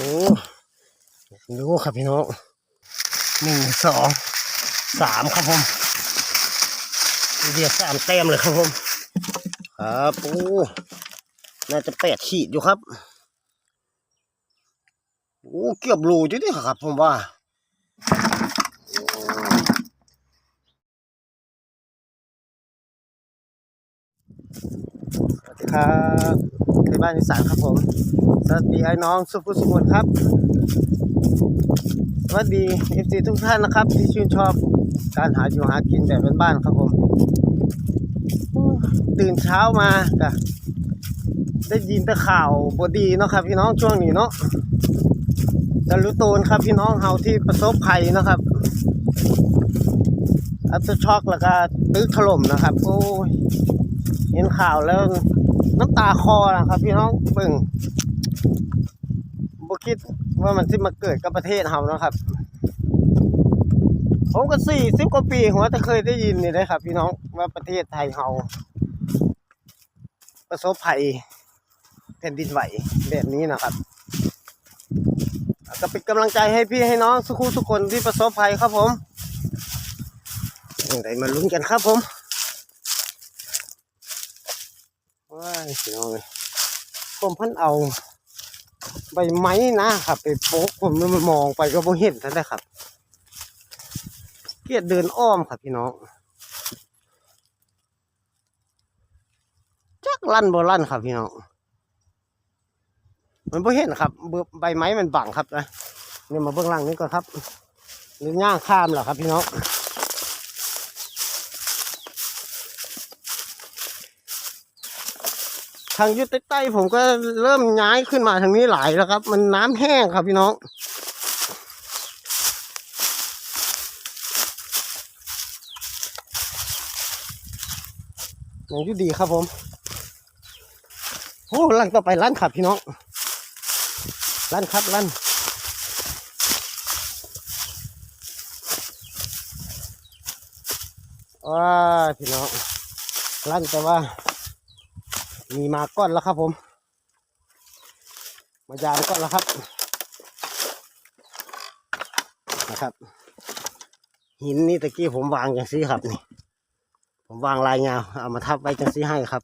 โอ้ดูครับพี่น้องหนึ่งสองสามครับผมเดียวสามแต้มเลยครับผมครับโอ้น่าจะแปดขีดอยู่ครับโอ้เกือบโลอยู่ดิครับผมว่าสวัสดีครับในบ้านอีสานครับผม สวัสดีไอ้น้องสุภุสมุทรครับสวัสดีเอฟซีทุกท่านนะครับ ที่ชื่นชอบการหาอยู่หากินแบบบ้านๆครับผม ตื่นเช้ามาก็ได้ยินแต่ข่าวบดีเนาะครับ พี่น้องช่วงนี้เนาะจะรู้ตูนครับพี่น้องเฮาที่ประสบภัยนะครับอัตช็อกแล้วก็ตึกถล่มนะครับ โอ้ยเห็นข่าวแล้วน้ำตาคอนะครับ พี่น้องเบิ่ง คิดว่ามันสิมาเกิดกับประเทศเฮาเนาะครับ ผมก็สี่สิบกว่าปีหัวแต่เคยได้ยินนี่เลยครับ พี่น้องว่าประเทศไทยเฮาประสบภัยแผ่นดินไหวแบบนี้นะครับก็เป็นกำลังใจให้พี่ให้น้องสุขุทุกคนที่ประสบภัยครับผมยังไงมาลุ้นกันครับผมว้ายพี่น้องเลยผมพิ่นเอา ใบไม้นะครับไปโป๊กผมมันมองไปก็บ่เห็นท่านได้ครับ เกียดเดินอ้อมครับพี่น้องจักลั่นบ่ลั่นครับพี่น้องมันบ่เห็นครับเบใบไม้มันบังครับนะเนี่ยมาเบื้องล่างนี้ก่อนครับหรือย่างข้ามเหรอครับพี่น้อง ทางยุดใต้ผมก็เริ่มย้ายขึ้นมาทางนี้ไหลแล้วครับ มันน้ำแห้งครับพี่น้องอย่างยุดีครับผมโอ้ลั่นต่อไปลั่นครับพี่น้องลั่นครับลั่นว้าพี่น้องลั่นแต่ว่า มีมาก้อนแล้วครับผม มายามก้อนแล้วครับ นะครับ หินนี่ตะกี้ผมวางอย่างซี่ครับนี่ผมวางลายงาวเอามาทับไว้จังซี่ให้ครับ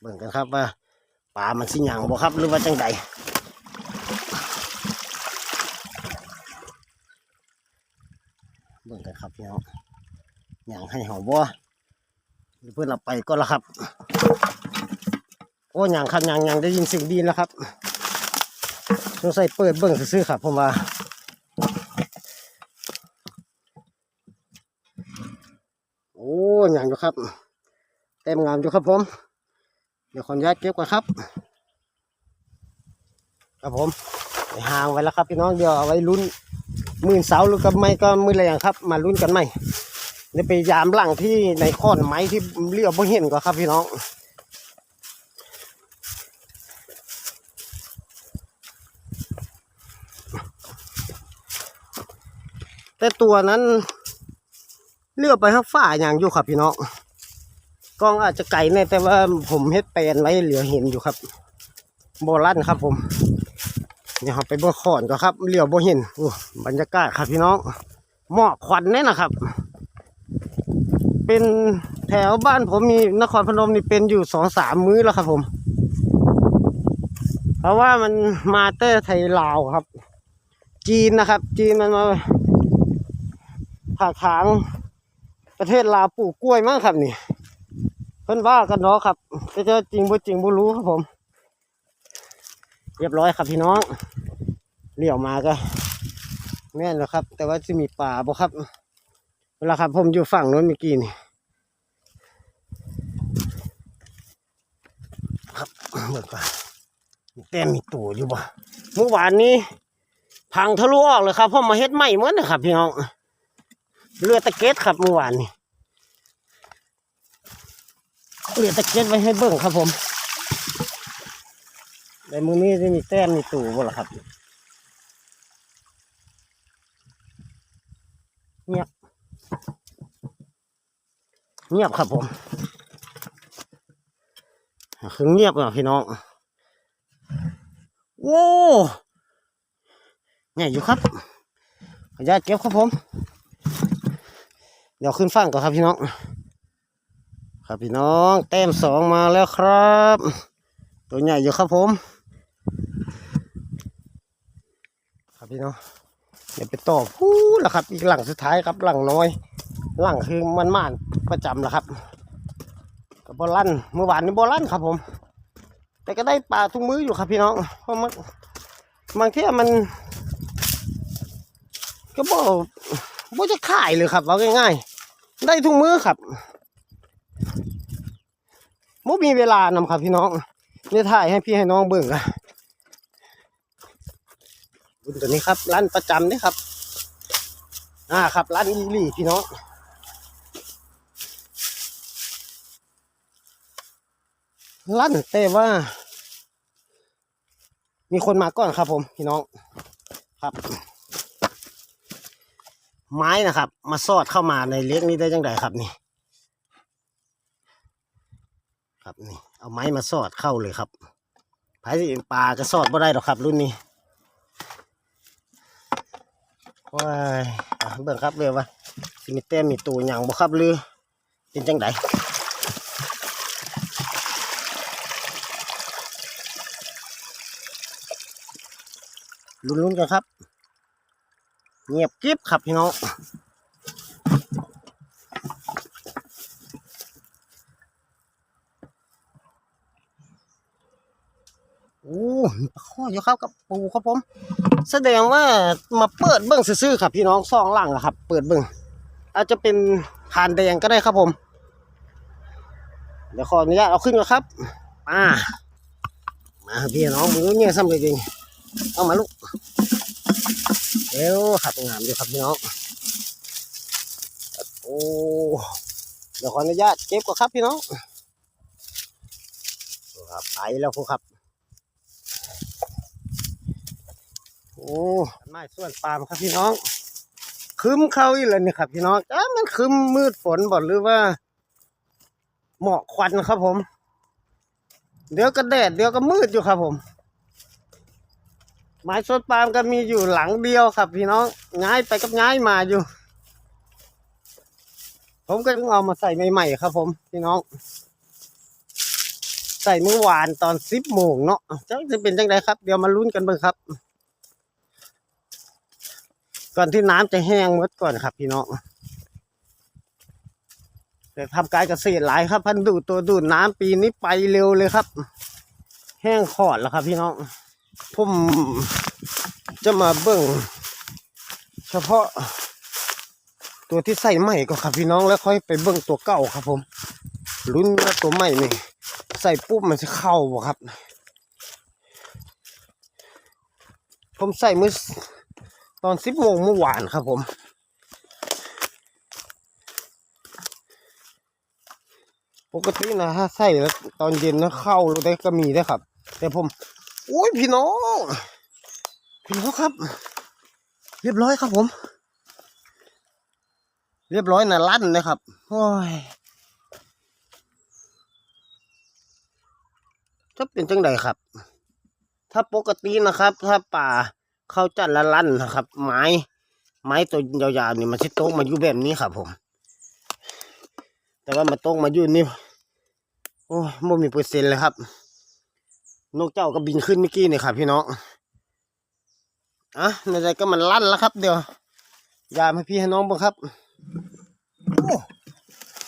เบิ่งกันครับว่าปลามันสิหยังบ่ครับหรือว่าจังใดเบิ่งกันครับพี่น้องหยังให้ห่าบ่ เพื่อนเราไปก็แล้วครับ โอ้ยังครับยังยังได้ยินสียงดีแล้วครับสงใสัยเปิดเบิ่งซื่อครับผมว่าโอ้ยังอยู่ครับ เต็มงามอยู่ครับผม เดี๋ยวขออนุญาตเก็บก่อนครับ ครับผมไปห่างไว้แล้วครับพี่น้องเดี๋ยวเอาไว้ลุ้นมื่นเสาหรือกับไม่ก็มือแรงครับ มาลุ้นกันไหม่ เนี่ไปยามหลังที่ในข้อนไม้ที่เรียบบ่เห็นก็ครับพี่น้องแต่ตัวนั้นเลือกไปข้างฝ้าอย่างอยู่ครับพี่น้องกล้องอาจจะไกลแน่แต่ว่าผมเฮ็ดแปลนไว้เหลือเห็นอยู่ครับโบลันครับผมเดี๋ยวไปเบ่งขอนก็ครับเหลียวบ่เห็นโอ้บรรยากาศครับพี่น้องหมอกควันแน่นะครับ เป็นแถวบ้านผมมีนครพนมนี่เป็นอยู่สองสามมื้อแล้วครับผม เพราะว่ามันมาเตอร์ไทยลาวครับ จีนนะครับ จีนมันมาผ่าทางประเทศลาวปลูกกล้วยมั้งครับนี่ เพิ่นว่ากันเนาะครับแต่จะจริงบ่จริงบ่รู้ครับผม เรียบร้อยครับพี่น้องเลี้ยวมาก็แม่นแล้วครับ แต่ว่าจะมีป่าบ่ครับ เวลาครับผมอยู่ฝั่งโน้นเมื่อกี้นี่ครับเบิกก่อนแต้มมีตัวอยู่บ่เมื่อวานนี้พังทะลุออกเลยครับพราะมาเฮ็ดใหม่เหมือนนะครับพี่น้องเรือตะเก็ดครับเมื่อวานนี้เรือตะเก็ดไว้ให้เบิ่งครับผมในมือนี้จะมีแต้มมีตู่บ่ล่ะครับ เงียบ เงียบครับผมคือเงียบอะพี่น้องโอ้ใหญ่อยู่ครับขออนุญาตเก็บครับผม เดี๋ยวขึ้นฟังก่อนครับพี่น้อง ครับพี่น้องแต้มสองมาแล้วครับ ตัวใหญ่อยู่ครับผม ครับพี่น้องเดี๋ยวไปต่อพูดแล้วครับ อีกหลังสุดท้ายครับหลังน้อย หลังคือมันม่านประจำแหละครับกับบอลันเมื่อวานนี้บอลันครับผม แต่ก็ได้ปลาทุกมื้ออยู่ครับพี่น้องเพราะมันบางทีมัน ก็บอกบ่จะขายเลยครับเอาง่ายๆ ได้ทุกมื้อครับบ่มีเวลานำครับพี่น้องเนี่ยถ่ายให้พี่ให้น้องเบิ่งอะบุญตัวนี้ครับร้านประจำนี่ครับอ่าครับร้านอีหลี่พี่น้อง ร้านแต่ว่า มีคนมาก่อนครับ ผมพี่น้องครับ ไม้นะครับ มาสอดเข้ามาในเลี้ยงนี้ได้ยังไงครับนี่ ครับนี่ เอาไม้มาสอดเข้าเลยครับไผ่ปลาก็สอดบ่ได้หรอกครับ รุ่นนี้ว้ายเบิ่งครับเรือว่าสิมีแต้มมีตัวอย่างบ่ครับหรือเป็นจังได ลุ้นๆกันครับ เงียบกริบครับพี่น้องโอ้ปลาข้ออยู่ครับกับปูครับผม แสดงว่ามาเปิดเบิ้งซื่อๆครับ พี่น้องซองหลังอะครับ เปิดเบิ้งอาจจะเป็นทานแดงก็ได้ครับผม เดี๋ยวขออนุญาตเอาขึ้นก่อนครับมามาพี่น้องมือเนี่ยซ้ำเลยจริง เอามาลูกเร็วครับงามอยู่ครับพี่น้องโอ้เดี๋ยวขออนุญาตเก็บก่อนครับพี่น้องครับไปแล้วครับ โอ้ไม้ส่วนปาล์มครับพี่น้อง คืมเข้าอีกแล้วนี่ครับพี่น้องจ้ามันคืมมืดฝนบ่หรือว่า หมอกควันครับผม เดี๋ยวก็แดดเดี๋ยวก็มืดอยู่ครับผม ไม้สดปาล์มก็มีอยู่หลังเดียวครับ พี่น้องย้ายไปกับย้ายมาอยู่ ผมก็ต้องเอามาใส่ใหม่ๆครับ ผมพี่น้อง ใส่เมื่อวานตอนสิบโมงเนาะจะเป็นจังไดครับ เดี๋ยวมาลุ้นกันเบิ่งครับ ก่อนที่น้ำจะแห้งหมดก่อนครับ พี่น้องแต่ทำการเกษตรหลายครับ พันดูดตัวดูดน้ำปีนี้ไปเร็วเลยครับ แห้งขอดแล้วครับ พี่น้อง ผมจะมาเบิ่ง เฉพาะ ตัวที่ใส่ใหม่ก็ครับพี่น้องแล้วค่อยไปเบิ่งตัวเก่าครับผมลุ้นว่าตัวใหม่นี่ใส่ปุ๊บมันจะเข้าบ่ครับ ผมใส่เมื่อตอนสิบโมงเมื่อวานครับผมปกตินะถ้าใส่แล้วตอนเย็นนะเข้าได้ก็มีได้ครับ แต่ผม โอ้ยพี่น้อง พี่น้องครับ เรียบร้อยครับผม เรียบร้อยนะลั่นนะครับ โอ้ยจะเป็นจังไดครับ ถ้าปกตินะครับ ถ้าป่าเขาจัดละลั่นนะครับ ไม้ ไม้ตัวยาวๆนี่มันจะโต๊ะมาอยู่แบบนี้ครับผม แต่ว่ามาโต๊ะมาอยู่นี่ โอ้ยไม่มีเปอร์เซ็นต์เลยครับ นกเจ้าก็บินขึ้นเมื่อกี้นี่ครับพี่น้องอะในใจก็มันลั่นแล้วครับ เดี๋ยวยามให้พี่ให้น้องบ้างครับโอ้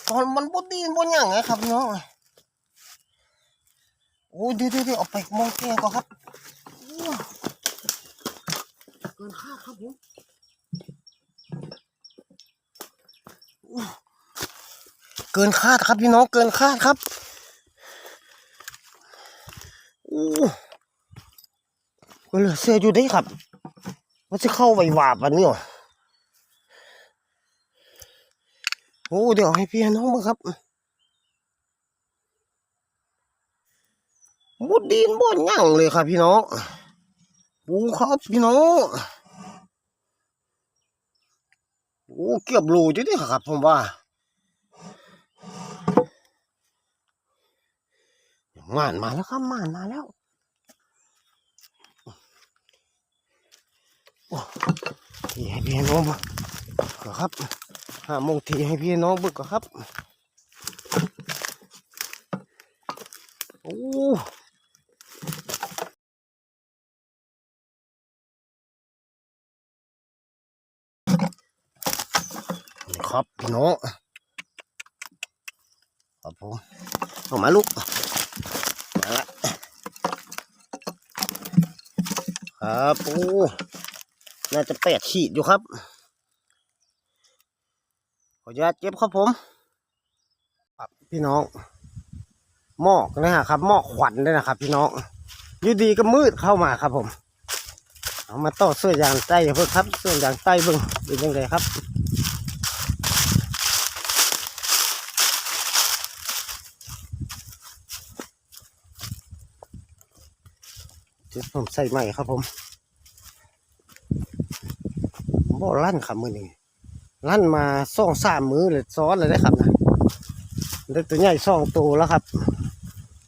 ตอนมันบดีนบนอย่างไงครับพี่น้องโอ้เดี๋ยวเดี๋ยวเดี๋ยวเอาไปมองแกก่อนครับเกินคาดครับผมเกินคาดครับพี่น้องเกินคาดครับ โอ้ก็เหลือเสื้ออยู่ได้ครับ มันจะเข้าไปหวาบอันนี้เหรอโอ้เดี๋ยวให้พี่น้องมาครับมุดดินบ่นยั่งเลยครับพี่น้องโอ้ครับพี่น้องโอ้เกือบโลจุดนี่ครับผมว่า ม่านมาแล้วครับม่านมาแล้วทีให้พี่น้องบ่ก่อครับห้าโมงทีให้พี่น้องบึกก่อครับโอ้ครับพี่น้องครับผมออกมาลูกมาละ ครับโอ้น่าจะแปดขีดอยู่ครับ ขออนุญาตเก็บครับผมครับพี่น้องหมอกนะฮะครับหมอกขวัญด้วยนะครับ พี่น้องอยู่ดีก็มืดเข้ามาครับผม เอามาต่อเสื้อยางใต้เพื่อครับเสื้อยางใต้เบิ้งเป็นยังไงครับ จุดผมใส่ใหม่ครับผมบ่ลั่นครับมือนี้ลั่นมาสองสามมือเลยซ้อนเลยนะครับนะได้ตัวใหญ่สองตัวแล้วครับ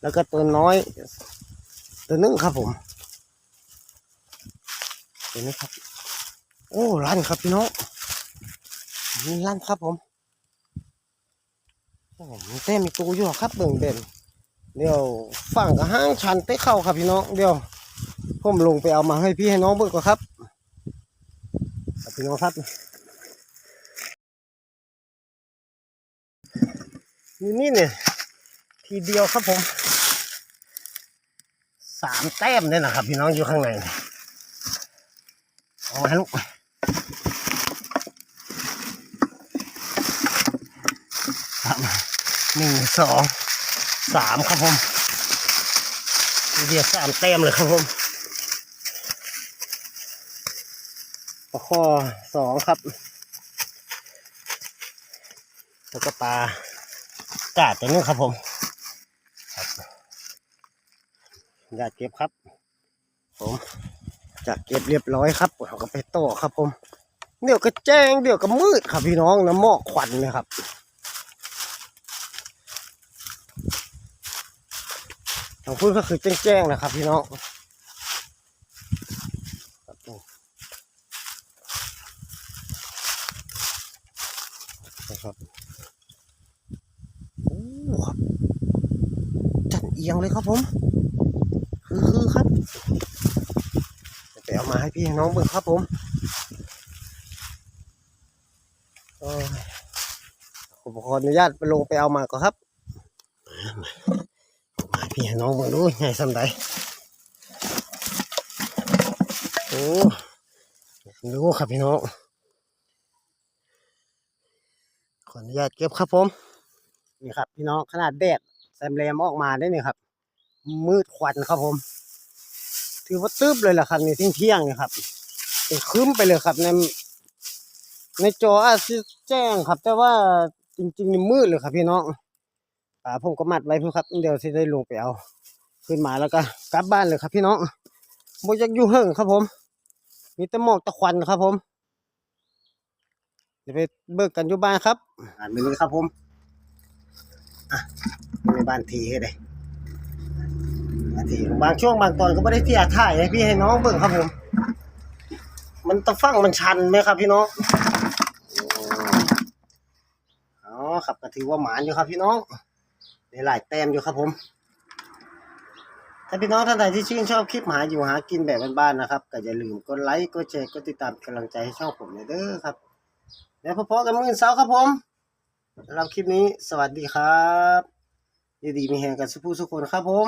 แล้วก็ตัวน้อย ตัวนึงครับผมตัวนี้ครับ โอ้ลั่นครับพี่น้องนี่ลั่นครับผมมีเต้มีตูอยู่ครับเบิ่งเด่นเดี๋ยวฝั่งกับห้างชันเต้เข้าครับพี่น้องเดี๋ยว ผมลงไปเอามาให้พี่ให้น้องเบิ่งก่อนครับพี่น้องครับอยู่นี่เนี่ย ทีเดียวครับผมสามแต้มเนี่ยนะครับ พี่น้องอยู่ข้างในเนี่ยเอามาให้ลูกสามหนึ่งสองสามครับผม เดียวสามแต้มเลยครับผมปลาข้อสองครับ แล้วก็ปลากาดตัวนึงครับผมอยากเก็บครับ ผมจะเก็บเรียบร้อยครับเราก็ไปต่อครับผม เดี๋ยวก็แจ้งเดี๋ยวก็มืดครับพี่น้องนะหมอกควันเลยครับ ทางพูดก็คือแจ้งๆนะครับ พี่น้องครับผมนะครับโอ้ครับจันเอียงเลยครับผม คือคือครับไปเอามาให้พี่น้องเบิ่งครับผมผมขออนุญาตไปลงไปเอามาก่อนครับ พี่น้องเบิ่งดูใหญ่สำใดโอ้ดูครับพี่น้องขออนุญาตเก็บครับผมนี่ครับ พี่น้องขนาดแดดแซมแรมออกมาได้เนี่ยครับ มืดควันครับผม ถือว่าตึ๊บเลยแหละครับนี่เที่งเที่ยงเนี่ยครับเป็นครึ้มไปเลยครับในในจออาจจะแจ้งครับ แต่ว่าจริงๆมืดเลยครับพี่น้อง อ่าผมก็มัดไว้เพื่อครับ เดี๋ยวที่ได้ลงไปเอา ขึ้นมาแล้วก็กลับบ้านเลยครับพี่น้องบ่อยากอยู่เฮิงครับผม มีแต่หมอกตะควันครับผม เดี๋ยวไปเบิกกันอยู่บ้านครับอ่านไปเลยครับผมอะในบ้านทีให้ได้นาทีบางช่วงบางตอนก็ไม่ได้เที่อาถ่ายให้พี่ให้น้องเบิ่งครับผม มันตะฟังมันชันไหมครับ พี่น้องอ๋อครับก็ถือว่าหมานอยู่ครับพี่น้อง ได้หลายแต้มอยู่ครับผม ถ้าพี่น้องท่านใดที่ชื่นชอบคลิปหาอยู่หากินแบบบ้านๆนะครับก็อย่าลืมกดไลค์กดแชร์กดติดตามกำลังใจให้ช่องผมเลยเด้อครับ แล้วพบกันเมื่อวันเสาร์ครับผมสำหรับคลิปนี้สวัสดีครับยินดีมีแหงกันสุภูสุคนครับผม